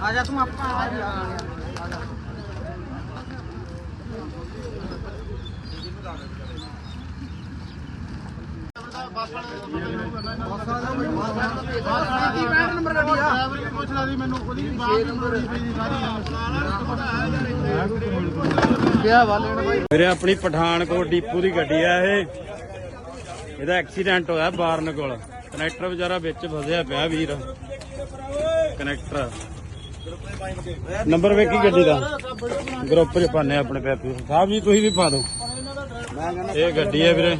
ਆ ਜਾ ਤੂੰ ਆਪਾਂ ਆ ਜਾ। ਆ ਜਾ ਮੇਰੇ ਆਪਣੀ ਪਠਾਨਕੋਟ ਡੀਪੂ ਦੀ ਗੱਡੀ ਆ ਇਹ। ਇਹਦਾ ਐਕਸੀਡੈਂਟ ਹੋਇਆ ਬਾਰਨ ਕੋਲ। ਕਨੈਕਟਰ ਵਿਚਾਰਾ ਵਿੱਚ ਫਸਿਆ ਪਿਆ ਵੀਰ। ਕਨੈਕਟਰ। ਨੰਬਰ ਵੇਖੀ ਗੱਡੀ ਦਾ। ਗਰੁੱਪ 'ਚ ਪਾਣੇ ਆਪਣੇ ਪੈਪੀ। ਸਾਹਿਬ ਜੀ, ਤੁਸੀਂ ਵੀ ਪਾ ਦਿਓ। ਇਹ ਗੱਡੀ ਹੈ ਵੀਰੇ।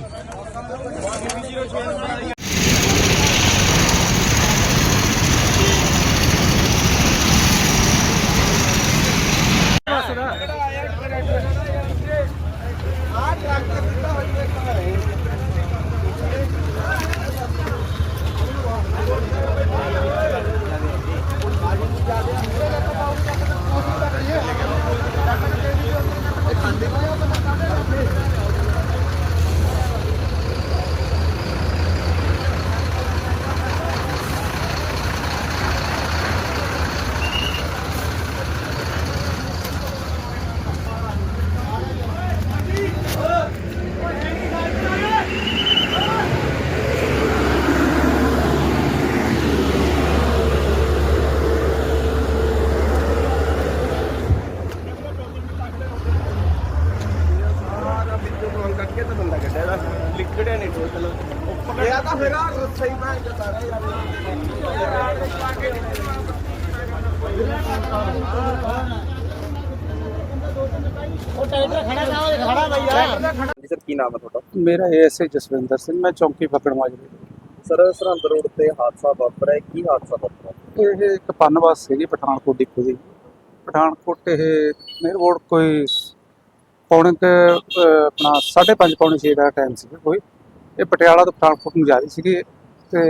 ਇਹ ਤਾਂ ਫਿਰ ਸਹੀ ਮੈਂ ਸਾਰਾ ਯਾਰ ਉਹ ਟਾਈਟਰ ਖੜਾ ਨਾ ਖੜਾ ਭਈਆ ਜੀ ਸਰ ਕੀ ਨਾਮ ਹੈ ਤੁਹਾਡਾ ਮੇਰਾ ਐਸਏ ਜਸਵਿੰਦਰ ਸਿੰਘ ਮੈਂ ਚੌਂਕੀ ਫੱਕੜ ਮਾਜਰੇ ਸਰ ਸਰਹੰਦ ਰੋਡ ਤੇ ਹਾਦਸਾ ਵਾਪਰਿਆ ਹੈ। ਕੀ ਹਾਦਸਾ ਵਾਪਰਿਆ ਇਹ ਇੱਕ ਪਨਵਾਸ ਸੀਗੀ ਪਠਾਨਕੋਟ ਡਿਪੂ ਦੀ ਪਠਾਨਕੋਟ ਇਹ ਮੇਰਵੋਰਡ ਕੋਈ ਪੌਣੇ ਕੁ, ਆਪਣਾ 5:30 ਪੌਣੇ 6 ਦਾ ਟਾਈਮ ਸੀਗਾ ਕੋਈ। ਇਹ ਪਟਿਆਲਾ ਤੋਂ ਪਠਾਨਕੋਟ ਨੂੰ ਜਾ ਰਹੀ ਸੀਗੀ ਤੇ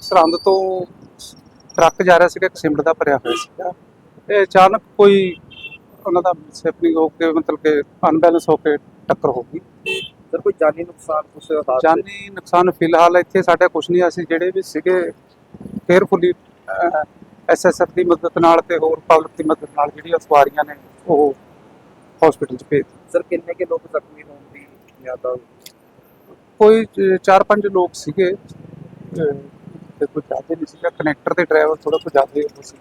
ਸਰਹੰਦ ਤੋਂ ਟਰੱਕ ਜਾ ਰਿਹਾ ਸੀਗਾ ਇੱਕ ਸਿਮਟ ਦਾ ਭਰਿਆ ਹੋਇਆ ਸੀਗਾ। ਇਹ ਅਚਾਨਕ ਕੋਈ ਉਹਨਾਂ ਦਾ ਸੈਪਨਿੰਗ ਹੋ ਕੇ ਮਤਲਬ ਕਿ ਅਨਬੈਲੈਂਸ ਹੋ ਕੇ ਟੱਕਰ ਹੋ ਗਈ। ਸਰ ਕੋਈ ਜਾਨੀ ਨੁਕਸਾਨ ਕੁਛ ਹਾਦਸੇ ਜਾਨੀ ਨੁਕਸਾਨ ਫਿਲਹਾਲ ਇੱਥੇ ਸਾਡੇ ਕੁਝ ਨਹੀਂ ਅਸੀਂ ਜਿਹੜੇ ਵੀ ਸੀਗੇ ਕੇਅਰਫੁਲੀ ਐਸਐਸਐਫ ਦੀ ਮਦਦ ਨਾਲ ਤੇ ਹੋਰ ਪਬਲਿਕ ਦੀ ਮਦਦ ਨਾਲ ਜਿਹੜੀਆਂ ਸਵਾਰੀਆਂ ਨੇ ਉਹ ਹਸਪੀਟਲ 'ਚ ਭੇਜ ਦਿੱਤੀਆਂ। ਸਰ ਕਿੰਨੇ ਕੇ ਲੋਕ ਜ਼ਖਮੀ ਹੋਣ ਦੀ ਜ਼ਿਆਦਾ ਕੋਈ 4-5 ਲੋਕ ਸੀਗੇ। ਤੇ ਕੋਈ ਜ਼ਿਆਦਾ ਨਹੀਂ ਸੀਗਾ। ਕਨੈਕਟਰ ਤੇ ਡਰਾਈਵਰ ਥੋੜਾ ਕੁ ਜ਼ਿਆਦਾ ਹੀ ਸੀ।